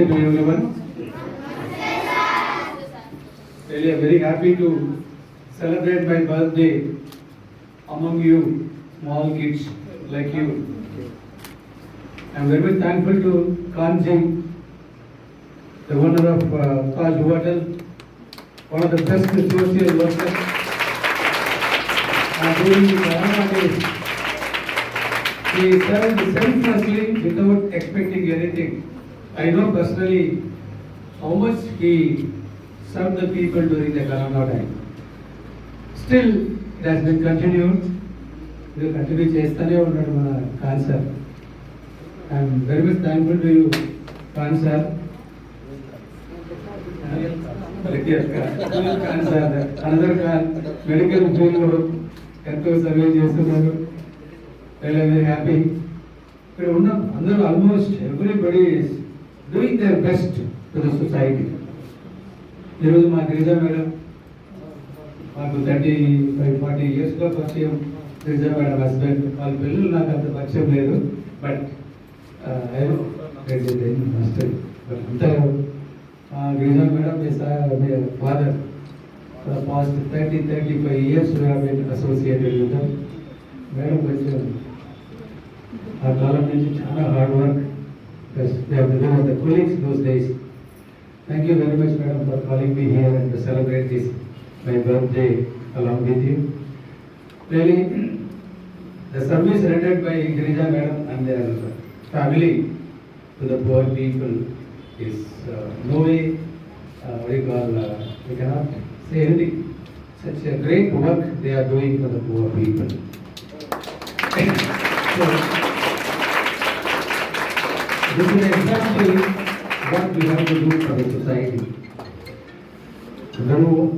everyone. I'm very happy to celebrate my birthday among you, small kids like you. I'm very much thankful to Kanji, the owner of uh, Taj Hotel, one of the best social workers. During the Corona he served selflessly without expecting anything. I know personally how much he served the people during the Corona time. Still, it has been continued. ఇది continue చేస్తూనే ఉన్నాడు మన Khan sir. I'm very much thankful to you Khan sir. Khan sir. Another Khan medical ఫీల్డ్లో ఎంతో survey చేస్తున్నారు very very happy ఇక్కడ ఉన్న అందరూ almost everybody doing their best to the society ఈరోజు మా గిరిజా మేడం మాకు థర్టీ ఫైవ్ ఫార్టీ ఇయర్స్లో పరిచయం గిరిజా మేడం హస్బెండ్ వాళ్ళ పిల్లలు నాకు అంత పరిచయం లేదు బట్ ఫస్ట్ బట్ అంతా గిరిజా మేడం మీ మీ father past thirty thirty five years associated with madam కొంచెం ఆ కాలం నుంచి చాలా hard work because they have to do with the colleagues those days. Thank you very much, madam, for calling me here and to celebrate this my birthday along with you. Really, the service rendered by Girija madam and their family to the poor people is uh, no way, uh, what do you call, uh, we cannot say anything. Such a great work they are doing for the poor people. This is exactly what we have to do for the society. Though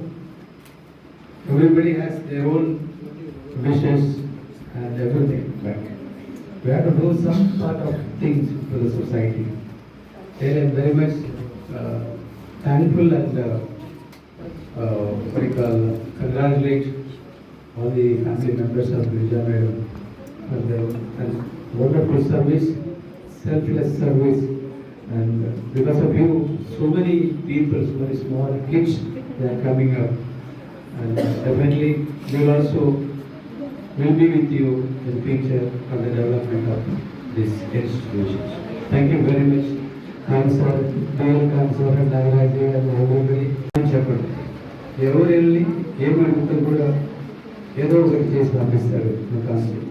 everybody has their own wishes and everything, but we have to do some sort of things for the society. I am very much uh, thankful and uh, uh, what do you call, congratulate all the family members of Girija Madam for their wonderful service, selfless service. And because of you, so many people, so many small kids, they are coming up. And definitely, we will also will be with you in future for the development of this institution. Thank you very much. Thanks sir, dear Council and Nagaraj and everybody. చెప్పండి ఎవరు వెళ్ళి ఏం అడుగుతారు కూడా ఏదో ఒకటి చేసి పంపిస్తారు మా concept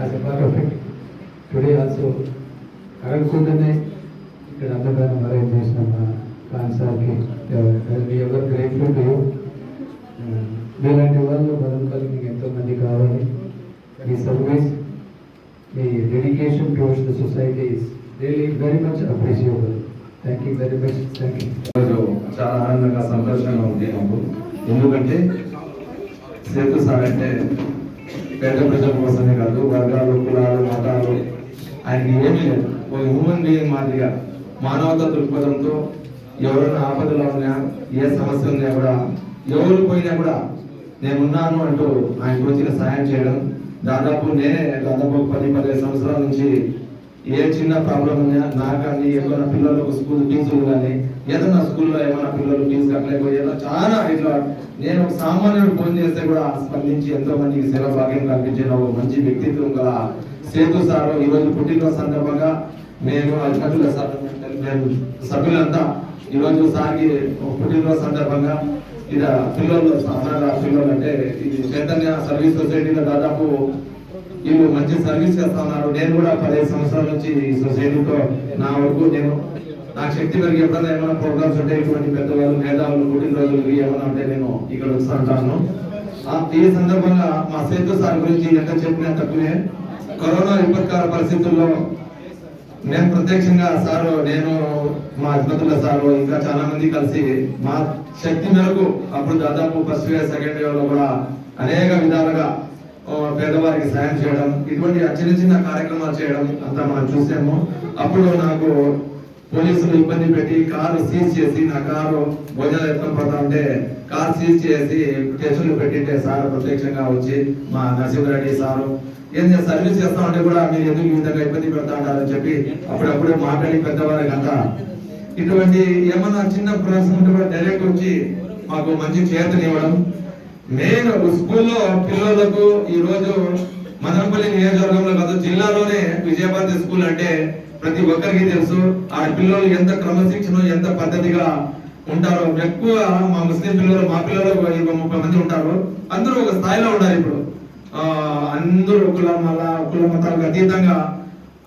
as a part of it today also అడగకుండానే ఇక్కడ అన్నదానం అరేంజ్ చేసిన మా ఖాన్ సార్కి ఎవరు గ్రేట్ఫుల్ టు మీలాంటి వాళ్ళు బలంపల్లి మీకు ఎంతో మంది కావాలి. మీ service me dedication towards the society is really very much appreciable thank you very much thank you చాలా ఆనందంగా సంతోషంగా ఉంది నాకు. ఎందుకంటే సేతు సార్ అంటే పేద ప్రజల కోసమే కాదు వర్గాలు కులాలు మతాలు ఆయనకి ఏమీ లేదు. ఒక హ్యూమన్ బీయింగ్ మాదిరిగా మానవత దృక్పథంతో ఎవరైనా ఆపదలో ఉన్నా ఏ సమస్య ఉన్నా కూడా ఎవరు పోయినా కూడా నేనున్నాను అంటూ ఆయన వచ్చిన సాయం చేయడం దాదాపు నేనే దాదాపు పది పదిహేను సంవత్సరాల నుంచి ఏ చిన్న ప్రాబ్లం ఉన్నా నా కానీ ఏమైనా పిల్లలకు స్కూల్ ఫీజులు కానీ ఏదైనా స్కూల్లో ఏమైనా పిల్లలు ఫీజు కట్టలేకపోయేదో చాలా ఇట్లా నేను ఒక సామాన్యుడు ఫోన్ చేస్తే కూడా స్పందించి ఎంతో మందికి సేవ భాగ్యం కల్పించిన ఒక మంచి వ్యక్తిత్వం గల సేతు సార్. ఈ రోజు పుట్టినరోజు సందర్భంగా నేను అధికారుల నేను సభ్యులంతా ఈ రోజు సార్కి పుట్టినరోజు సందర్భంగా ఇక పిల్లలు సాధారణ పిల్లలు అంటే ఇది చైతన్య సర్వీస్ సొసైటీలో దాదాపు వీళ్ళు మంచి సర్వీస్ చేస్తా ఉన్నారు నేను కూడా పదిహేను సంవత్సరాల నుంచి ఈ సొసైటీతో నా వరకు నేను నా శక్తి కలిగి ఎప్పుడైనా ఏమైనా ప్రోగ్రామ్స్ ఉంటే ఇటువంటి పెద్దవాళ్ళు మేధావులు పుట్టినరోజులు ఏమైనా ఉంటే నేను ఇక్కడ వస్తుంటాను. ఆ, ఈ సందర్భంగా మా సేతు సార్ గురించి ఎంత చెప్పినా తక్కువే. కరోనా విపత్కర పరిస్థితుల్లో నేను ప్రత్యక్షంగా సార్ నేను మా అధిపతుల సారు ఇంకా చాలా మంది కలిసి మా శక్తి మేరకు అప్పుడు దాదాపు ఫస్ట్ ఇయర్ సెకండ్ ఇయర్లో కూడా అనేక విధాలుగా పేదవారికి సాయం చేయడం ఇటువంటి చిన్న చిన్న కార్యక్రమాలు చేయడం అంతా మనం చూసాము. అప్పుడు నాకు పోలీసులు ఇబ్బంది పెట్టి కారు సీజ్ చేసి నా కారు భోజనాలు ఎత్తుకొని పోతా ఉంటే కారు సీజ్ చేసి కేసులు పెట్టింటే సార్ ప్రత్యక్షంగా వచ్చి మా నరసింహరెడ్డి సారు ఏం సర్వీస్ చేస్తా ఉంటే కూడా మీరు ఎందుకు ఈ విధంగా ఇబ్బంది పెడతా ఉంటారని చెప్పి అప్పుడప్పుడు మాట్లాడి పెద్దవారికి అంతా ఇటువంటి ఏమన్నా చిన్న ప్రశ్న ఉంటే కూడా డైరెక్ట్ వచ్చి మాకు మంచి చేతనివ్వడం మెయిన్ స్కూల్లో పిల్లలకు ఈ రోజు మదనపల్లి నియోజకవర్గంలో కాదు జిల్లాలోనే విజయభారతి స్కూల్ అంటే ప్రతి ఒక్కరికి తెలుసు ఆ పిల్లలు ఎంత క్రమశిక్షణ ఎంత పద్ధతిగా ఉంటారో. ఎక్కువ మా ముస్లిం పిల్లలు మా పిల్లలు ముప్పై మంది ఉంటారు. అందరూ ఒక స్థాయిలో ఉన్నారు ఇప్పుడు. అందరూ కుల మల కుల మతాలకు అతీతంగా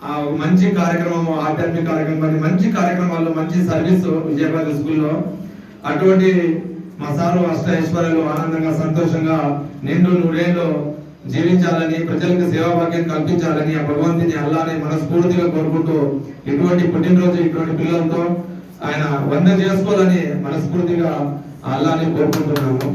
ఆ మంచి కార్యక్రమం ఆధ్యాత్మిక కార్యక్రమం మంచి కార్యక్రమాల్లో మంచి సర్వీస్ విజయవాడ స్కూల్లో. అటువంటి మా సారు అష్టైశ్వర్యాలు ఆనందంగా సంతోషంగా నిండు నూరేళ్ళు జీవించాలని ప్రజలకు సేవా భాగ్యం కల్పించాలని ఆ భగవంతుని అల్లాని మనస్ఫూర్తిగా కోరుకుంటూ ఇటువంటి పుట్టినరోజు ఇటువంటి పిల్లలతో ఆయన వంద చేసుకోవాలని మనస్ఫూర్తిగా అల్లాని కోరుకుంటున్నాము.